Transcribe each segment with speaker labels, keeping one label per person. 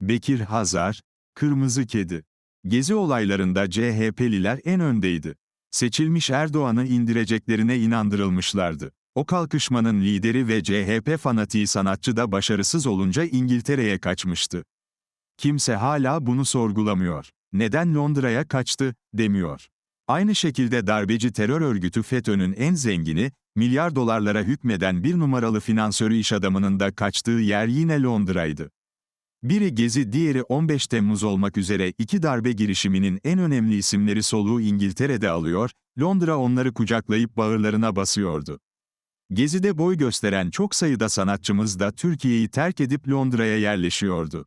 Speaker 1: Bekir Hazar, Kırmızı Kedi. Gezi olaylarında CHP'liler en öndeydi. Seçilmiş Erdoğan'ı indireceklerine inandırılmışlardı. O kalkışmanın lideri ve CHP fanatiği sanatçı da başarısız olunca İngiltere'ye kaçmıştı. Kimse hala bunu sorgulamıyor. Neden Londra'ya kaçtı, demiyor. Aynı şekilde darbeci terör örgütü FETÖ'nün en zengini, milyar dolarlara hükmeden bir numaralı finansörü iş adamının da kaçtığı yer yine Londra'ydı. Biri Gezi, diğeri 15 Temmuz olmak üzere iki darbe girişiminin en önemli isimleri soluğu İngiltere'de alıyor, Londra onları kucaklayıp bağırlarına basıyordu. Gezi'de boy gösteren çok sayıda sanatçımız da Türkiye'yi terk edip Londra'ya yerleşiyordu.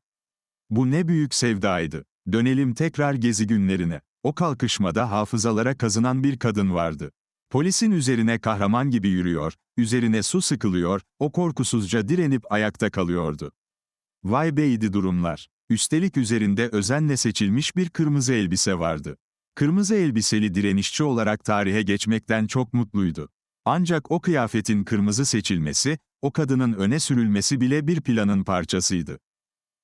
Speaker 1: Bu ne büyük sevdaydı. Dönelim tekrar Gezi günlerine. O kalkışmada hafızalara kazınan bir kadın vardı. Polisin üzerine kahraman gibi yürüyor, üzerine su sıkılıyor, o korkusuzca direnip ayakta kalıyordu. Vay beydi durumlar. Üstelik üzerinde özenle seçilmiş bir kırmızı elbise vardı. Kırmızı elbiseli direnişçi olarak tarihe geçmekten çok mutluydu. Ancak o kıyafetin kırmızı seçilmesi, o kadının öne sürülmesi bile bir planın parçasıydı.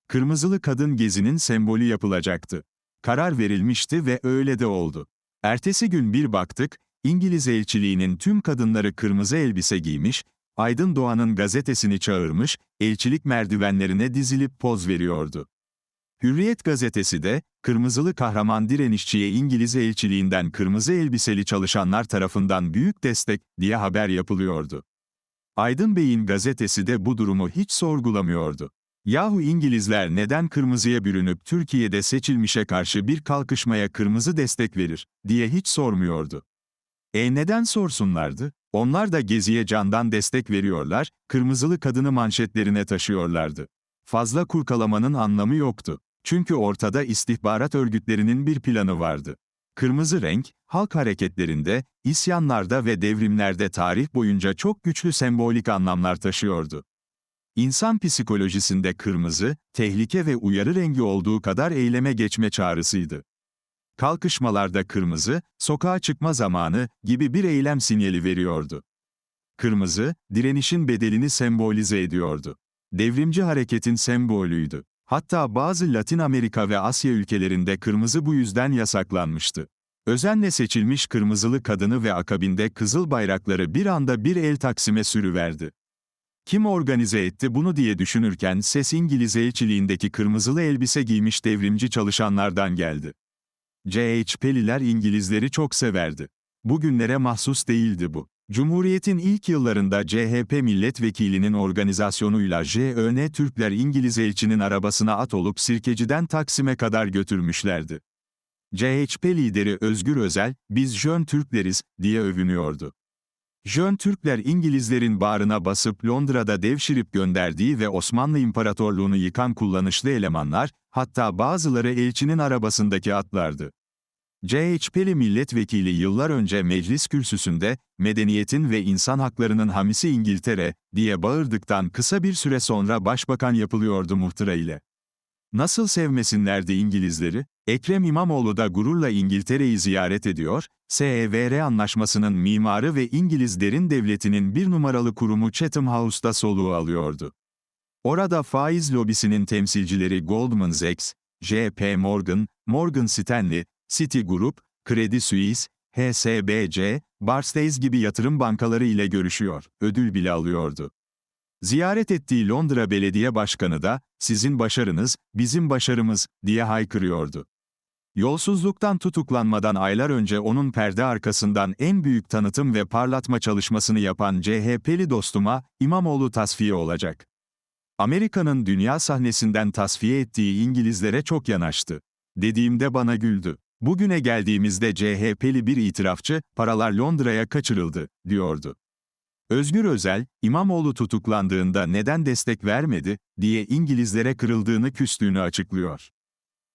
Speaker 1: Kırmızılı kadın gezinin sembolü yapılacaktı. Karar verilmişti ve öyle de oldu. Ertesi gün bir baktık, İngiliz elçiliğinin tüm kadınları kırmızı elbise giymiş, Aydın Doğan'ın gazetesini çağırmış, elçilik merdivenlerine dizilip poz veriyordu. Hürriyet gazetesi de, kırmızılı kahraman direnişçiye İngiliz elçiliğinden kırmızı elbiseli çalışanlar tarafından büyük destek diye haber yapılıyordu. Aydın Bey'in gazetesi de bu durumu hiç sorgulamıyordu. Yahu İngilizler neden kırmızıya bürünüp Türkiye'de seçilmişe karşı bir kalkışmaya kırmızı destek verir, diye hiç sormuyordu. E neden sorsunlardı? Onlar da Gezi'ye candan destek veriyorlar, kırmızılı kadını manşetlerine taşıyorlardı. Fazla kurkalamanın anlamı yoktu. Çünkü ortada istihbarat örgütlerinin bir planı vardı. Kırmızı renk, halk hareketlerinde, isyanlarda ve devrimlerde tarih boyunca çok güçlü sembolik anlamlar taşıyordu. İnsan psikolojisinde kırmızı, tehlike ve uyarı rengi olduğu kadar eyleme geçme çağrısıydı. Kalkışmalarda kırmızı, sokağa çıkma zamanı gibi bir eylem sinyali veriyordu. Kırmızı, direnişin bedelini sembolize ediyordu. Devrimci hareketin sembolüydü. Hatta bazı Latin Amerika ve Asya ülkelerinde kırmızı bu yüzden yasaklanmıştı. Özenle seçilmiş kırmızılı kadını ve akabinde kızıl bayrakları bir anda bir el taksime sürüverdi. Kim organize etti bunu diye düşünürken ses İngiliz elçiliğindeki kırmızılı elbise giymiş devrimci çalışanlardan geldi. CHP'liler İngilizleri çok severdi. Bugünlere mahsus değildi bu. Cumhuriyet'in ilk yıllarında CHP milletvekilinin organizasyonuyla JÖN Türkler İngiliz elçinin arabasına at olup Sirkeci'den Taksim'e kadar götürmüşlerdi. CHP lideri Özgür Özel, biz Jön Türkleriz, diye övünüyordu. Jön Türkler İngilizlerin bağrına basıp Londra'da devşirip gönderdiği ve Osmanlı İmparatorluğunu yıkan kullanışlı elemanlar, hatta bazıları elçinin arabasındaki atlardı. CHP'li milletvekili yıllar önce meclis kürsüsünde, medeniyetin ve insan haklarının hamisi İngiltere, diye bağırdıktan kısa bir süre sonra başbakan yapılıyordu muhtıra ile. Nasıl sevmesinlerdi İngilizleri? Ekrem İmamoğlu da gururla İngiltere'yi ziyaret ediyor, SEVR anlaşmasının mimarı ve İngiliz derin devletinin bir numaralı kurumu Chatham House'da soluğu alıyordu. Orada faiz lobisinin temsilcileri Goldman Sachs, JP Morgan, Morgan Stanley, Citigroup, Credit Suisse, HSBC, Barclays gibi yatırım bankaları ile görüşüyor, ödül bile alıyordu. Ziyaret ettiği Londra Belediye Başkanı da, sizin başarınız, bizim başarımız, diye haykırıyordu. Yolsuzluktan tutuklanmadan aylar önce onun perde arkasından en büyük tanıtım ve parlatma çalışmasını yapan CHP'li dostuma, İmamoğlu tasfiye olacak. Amerika'nın dünya sahnesinden tasfiye ettiği İngilizlere çok yanaştı. Dediğimde bana güldü. Bugüne geldiğimizde CHP'li bir itirafçı, paralar Londra'ya kaçırıldı, diyordu. Özgür Özel, İmamoğlu tutuklandığında neden destek vermedi, diye İngilizlere kırıldığını küstüğünü açıklıyor.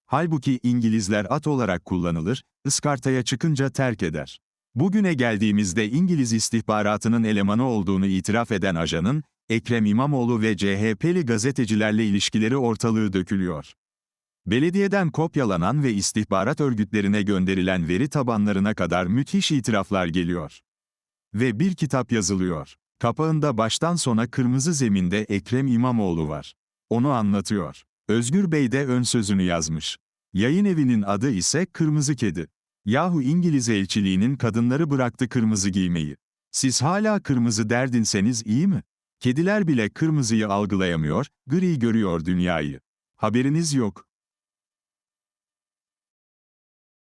Speaker 1: Halbuki İngilizler at olarak kullanılır, ıskartaya çıkınca terk eder. Bugüne geldiğimizde İngiliz istihbaratının elemanı olduğunu itiraf eden ajanın, Ekrem İmamoğlu ve CHP'li gazetecilerle ilişkileri ortalığı dökülüyor. Belediyeden kopyalanan ve istihbarat örgütlerine gönderilen veri tabanlarına kadar müthiş itiraflar geliyor. Ve bir kitap yazılıyor. Kapağında baştan sona kırmızı zeminde Ekrem İmamoğlu var. Onu anlatıyor. Özgür Bey de ön sözünü yazmış. Yayın evinin adı ise Kırmızı Kedi. Yahu İngiliz elçiliğinin kadınları bıraktı kırmızı giymeyi. Siz hala kırmızı derdinseniz iyi mi? Kediler bile kırmızıyı algılayamıyor, gri görüyor dünyayı. Haberiniz yok.